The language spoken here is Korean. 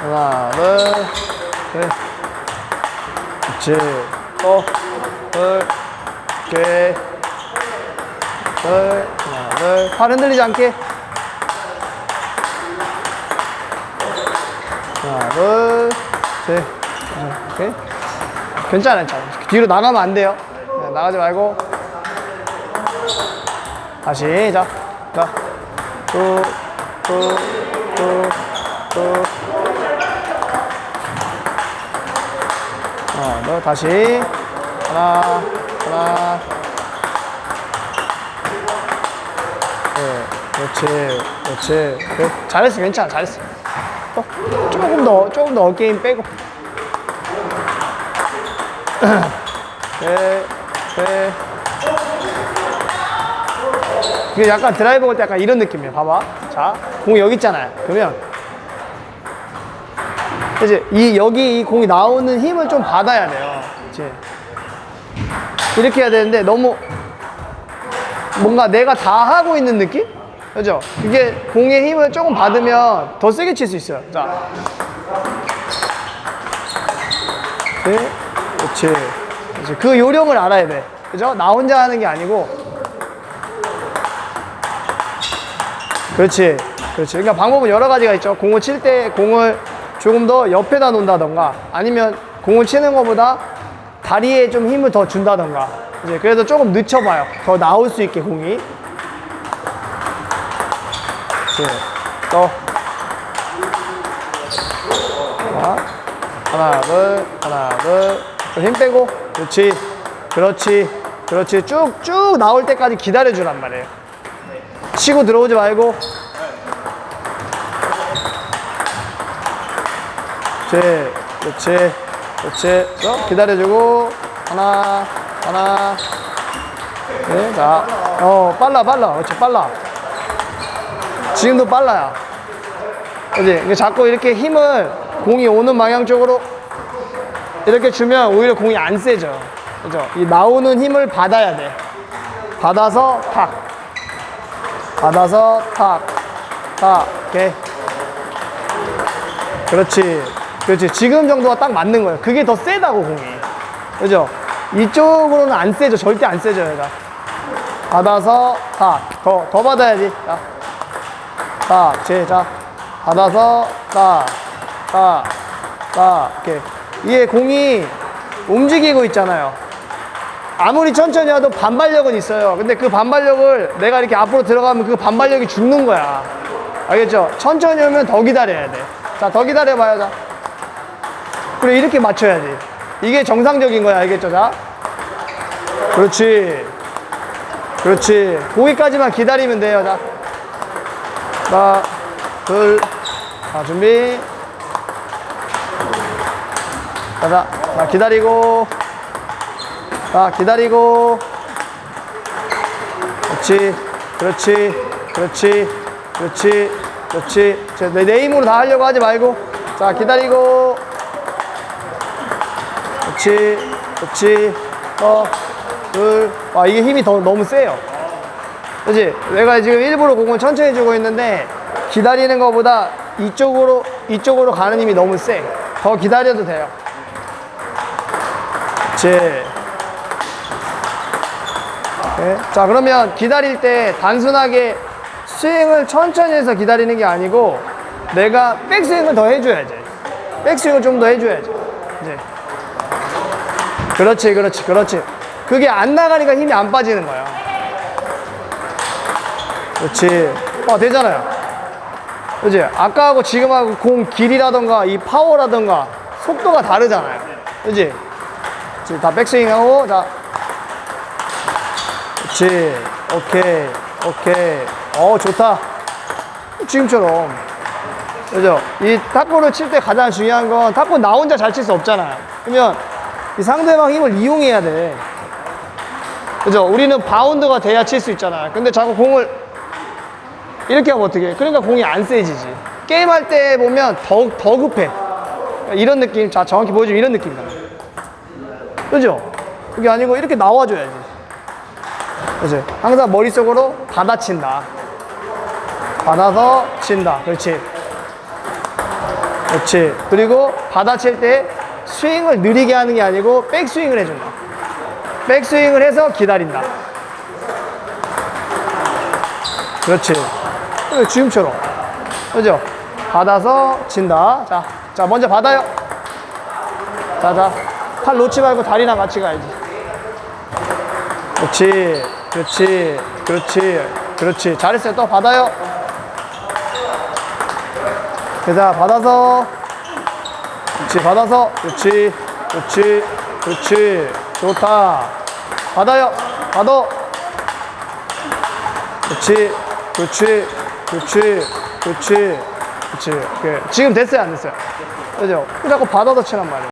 하나, 둘, 셋. 그렇지. 또, 둘, 셋. 둘, 하나, 둘. 팔 흔들리지 않게. 하나, 둘, 셋. 오케이. 괜찮아요, 괜찮아요. 뒤로 나가면 안 돼요. 네, 나가지 말고. 다시, 자. 자. 쭉, 쭉, 쭉, 쭉. 하나, 더, 다시. 하나, 하나. 네, 그렇지, 그렇지. 그래, 잘했어, 괜찮아, 잘했어. 또, 조금 더, 조금 더힘 빼고. 네, 네. 이게 약간 드라이버 걸때 약간 이런 느낌이에요. 봐봐. 자, 공이 여기 있잖아요. 그러면 이제 이 여기 이 공이 나오는 힘을 좀 받아야 돼요. 이제 이렇게 해야 되는데 너무 뭔가 내가 다 하고 있는 느낌? 그죠? 이게 공의 힘을 조금 받으면 더 세게 칠 수 있어요. 자, 네, 그렇지. 그렇지. 그 요령을 알아야 돼. 그죠? 나 혼자 하는 게 아니고. 그렇지. 그렇지. 그러니까 방법은 여러 가지가 있죠. 공을 칠 때 공을 조금 더 옆에다 놓는다던가 아니면 공을 치는 것보다 다리에 좀 힘을 더 준다던가. 이제 그래서 조금 늦춰봐요. 더 나올 수 있게 공이. 그렇지. 또. 자, 하나, 둘, 하나, 둘. 또힘 빼고. 그렇지. 그렇지. 그렇지. 쭉, 쭉 나올 때까지 기다려 주란 말이에요. 치고 들어오지 말고. 그렇지. 그렇지. 그렇지. 또 기다려주고. 하나, 하나. 네, 자. 어, 빨라, 빨라. 그렇지, 빨라. 지금도 빨라요. 그지? 이게 자꾸 이렇게 힘을 공이 오는 방향 쪽으로 이렇게 주면 오히려 공이 안 세져. 그죠? 이 나오는 힘을 받아야 돼. 받아서 탁. 받아서 탁. 탁. 오케이. 그렇지. 그렇지. 지금 정도가 딱 맞는 거예요. 그게 더 세다고, 공이. 그죠? 이쪽으로는 안 세져. 절대 안 세져요, 얘가. 받아서 탁. 더, 더 받아야지. 자. 딱, 제, 자, 받아서, 딱, 딱, 딱, 이렇게. 이게 공이 움직이고 있잖아요. 아무리 천천히 해도 반발력은 있어요. 근데 그 반발력을 내가 이렇게 앞으로 들어가면 그 반발력이 죽는 거야. 알겠죠? 천천히 오면 더 기다려야 돼. 자, 더 기다려봐요, 자. 그래, 이렇게 맞춰야지. 이게 정상적인 거야, 알겠죠? 자. 그렇지. 그렇지. 거기까지만 기다리면 돼요, 자. 하나, 둘, 자, 준비. 자, 자, 자, 기다리고. 자, 기다리고. 그렇지, 그렇지, 그렇지, 그렇지, 그렇지. 자, 내, 내 힘으로 다 하려고 하지 말고. 자, 기다리고. 그렇지, 그렇지. 어, 둘. 와, 이게 힘이 더, 너무 세요. 그지? 내가 지금 일부러 공을 천천히 주고 있는데 기다리는 것보다 이쪽으로 이쪽으로 가는 힘이 너무 세. 더 기다려도 돼요. 제. 자 그러면 기다릴 때 단순하게 스윙을 천천히 해서 기다리는 게 아니고 내가 백스윙을 더 해줘야지. 백스윙을 좀 더 해줘야지. 이제. 그렇지, 그렇지, 그렇지. 그게 안 나가니까 힘이 안 빠지는 거야. 그렇지. 어, 되잖아요. 그지? 아까하고 지금하고 공 길이라던가 이 파워라던가 속도가 다르잖아요. 그지? 지금 다 백스윙하고, 자. 그렇지. 오케이. 오케이. 어, 좋다. 지금처럼. 그죠? 이 탁구를 칠 때 가장 중요한 건 탁구 나 혼자 잘 칠 수 없잖아요. 그러면 이 상대방 힘을 이용해야 돼. 그죠? 우리는 바운드가 돼야 칠 수 있잖아요. 근데 자꾸 공을 이렇게 하면 어떻게 해? 그러니까 공이 안 세지지. 게임할 때 보면 더, 더 급해. 이런 느낌, 자, 정확히 보여주면 이런 느낌이다. 그죠? 그게 아니고 이렇게 나와줘야지. 그지? 항상 머릿속으로 받아친다. 받아서 친다. 그렇지. 그렇지. 그리고 받아칠 때 스윙을 느리게 하는 게 아니고 백스윙을 해준다. 백스윙을 해서 기다린다. 그렇지. 지금처럼. 그죠? 받아서 친다. 자, 자, 먼저 받아요. 자, 자. 팔 놓지 말고 다리랑 같이 가야지. 그렇지. 그렇지. 그렇지. 그렇지. 잘했어요. 또 받아요. 자, 받아서. 그렇지. 받아서. 그렇지. 그렇지. 그렇지. 좋다. 받아요. 받아. 그렇지. 그렇지. 그렇지. 그렇지. 그렇지. 오케이. 지금 됐어요? 안 됐어요? 그죠? 자꾸 받아서 치란 말이에요.